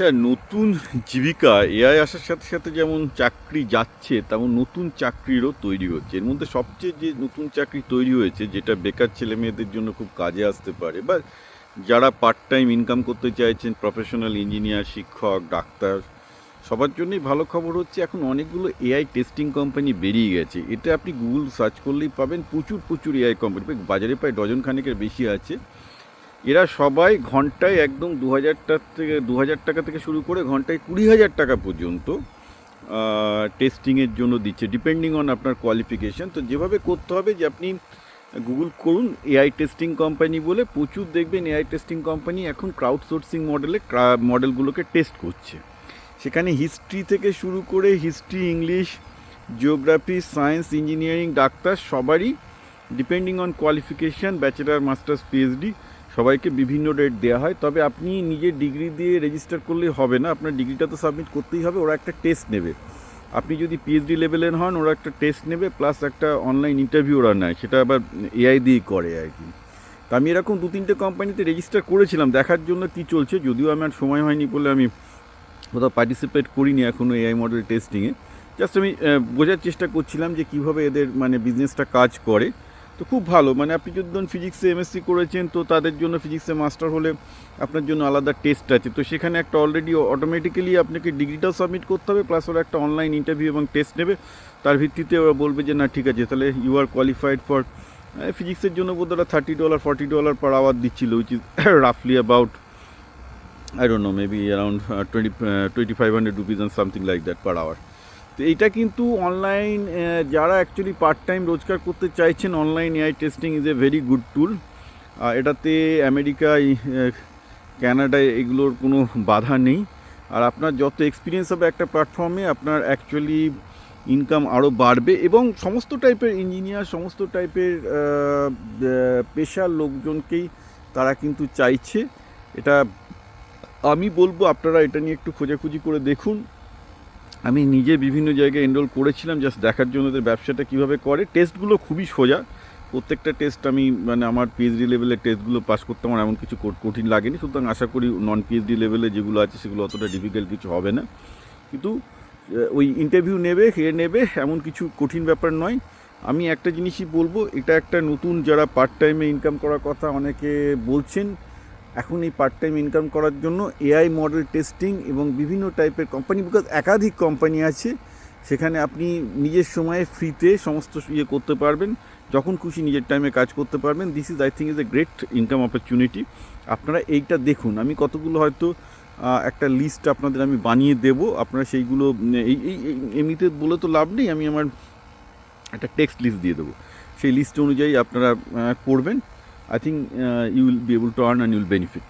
আচ্ছা নতুন জীবিকা এআই আসার সাথে সাথে যেমন চাকরি যাচ্ছে, তেমন নতুন চাকরিরও তৈরি হচ্ছে। এর মধ্যে সবচেয়ে যে নতুন চাকরি তৈরি হয়েছে, যেটা বেকার ছেলে মেয়েদের জন্য খুব কাজে আসতে পারে বা যারা পার্ট টাইম ইনকাম করতে চাইছেন প্রফেশনাল ইঞ্জিনিয়ার শিক্ষক, ডাক্তার, সবার জন্যই ভালো খবর হচ্ছে এখন অনেকগুলো এআই টেস্টিং কোম্পানি বেরিয়ে গেছে। এটা আপনি গুগল সার্চ করলেই পাবেন, প্রচুর প্রচুর এআই কোম্পানি বাজারে প্রায় ডজন খানেকের বেশি আছে। এরা সবাই ঘন্টায় একদম দু হাজার থেকে, দু হাজার টাকা থেকে শুরু করে ঘন্টায় কুড়ি হাজার টাকা পর্যন্ত টেস্টিংয়ের জন্য দিচ্ছে ডিপেন্ডিং অন আপনার কোয়ালিফিকেশান তো যেভাবে করতে হবে যে আপনি গুগল করুন এআই টেস্টিং কোম্পানি বলে, প্রচুর দেখবেন এআই টেস্টিং কোম্পানি এখন ক্রাউড সোর্সিং মডেলে মডেলগুলোকে টেস্ট করছে। সেখানে হিস্ট্রি থেকে শুরু করে history English geography science engineering doctor, সবারই depending on qualification bachelor masters PhD সবাইকে বিভিন্ন ডেট দেওয়া হয়। তবে আপনি নিজের ডিগ্রি দিয়ে রেজিস্টার করলেই হবে না। আপনার ডিগ্রিটা তো সাবমিট করতেই হবে, ওরা একটা টেস্ট নেবে। আপনি যদি পিএইচডি লেভেলের হন, ওরা একটা টেস্ট নেবে প্লাস একটা অনলাইন ইন্টারভিউ ওরা নেয়। সেটা আবার এআই দিয়েই করে আর কি। তা আমি এরকম দু তিনটে কোম্পানিতে রেজিস্টার করেছিলাম, দেখার জন্য কি চলছে, যদিও আমার সময় হয়নি বলে আমি কোথাও পার্টিসিপেট করিনি এখনও এআই মডেল টেস্টিংয়ে জাস্ট আমি বোঝার চেষ্টা করছিলাম যে কীভাবে এদের মানে বিজনেসটা কাজ করে। তো খুব ভালো। মানে আপনি যদি ধরুন ফিজিক্সে এমএসসি করেছেন তো তাদের জন্য ফিজিক্সে মাস্টার হলে আপনার জন্য আলাদা টেস্ট আছে। তো সেখানে একটা অলরেডি অটোমেটিক্যালি আপনাকে ডিগ্রিটাও সাবমিট করতে হবে প্লাস ওরা একটা অনলাইন ইন্টারভিউ এবং টেস্ট নেবে। তার ভিত্তিতে ওরা বলবে যে না ঠিক আছে তাহলে ইউ আর কোয়ালিফাইড ফর ফিজিক্সের জন্য বোধ ওরা thirty dollar forty dollar per hour দিচ্ছিল which is রাফলি about I don't know, maybe around uh, 20, uh, 2500 rupees and something like that per hour. তো এইটা কিন্তু অনলাইন যারা অ্যাকচুয়ালি পার্ট টাইম রোজগার করতে চাইছেন online AI testing is a very good tool এটাতে America ক্যানাডায় এগুলোর কোনো বাধা নেই। আর আপনার যত এক্সপিরিয়েন্স হবে একটা প্ল্যাটফর্মে আপনার অ্যাকচুয়ালি ইনকাম আরও বাড়বে এবং সমস্ত টাইপের ইঞ্জিনিয়ার সমস্ত টাইপের পেশার লোকজনকেই তারা কিন্তু চাইছে। এটা আমি বলব, আপনারা এটা নিয়ে একটু খোঁজাখুঁজি করে দেখুন। আমি নিজে বিভিন্ন জায়গায় এনরোল করেছিলাম জাস্ট দেখার জন্য ওদের ব্যবসাটা কীভাবে করে। টেস্টগুলো খুবই সোজা। প্রত্যেকটা টেস্ট আমি মানে আমার পিএইচডি লেভেলের টেস্টগুলো পাস করতে আমার এমন কিছু কঠিন লাগেনি। সুতরাং আশা করি নন পিএইচডি লেভেলে যেগুলো আছে, সেগুলো অতটা ডিফিকাল্ট কিছু হবে না। কিন্তু ওই ইন্টারভিউ নেবে, হে নেবে, এমন কিছু কঠিন ব্যাপার নয়। আমি একটা জিনিসই বলব, এটা একটা নতুন যারা পার্ট টাইমে ইনকাম করার কথা অনেকে বলছেন এখন এই পার্ট টাইম ইনকাম করার জন্য এআই মডেল টেস্টিং এবং বিভিন্ন টাইপের কোম্পানি বিকজ একাধিক কোম্পানি আছে, সেখানে আপনি নিজের সময়ে ফ্রিতে সমস্ত ইয়ে করতে পারবেন। যখন খুশি নিজের টাইমে কাজ করতে পারবেন। This is I think is a great income opportunity আপনারা এইটা দেখুন। আমি কতগুলো হয়তো একটা লিস্ট আপনাদের আমি বানিয়ে দেব। আপনারা সেইগুলো, এই এমনিতে বলে তো লাভ নেই। আমি আমার একটা টেক্সট লিস্ট দিয়ে দেবো। সেই লিস্ট অনুযায়ী আপনারা I think uh, you will be able to earn and you will benefit.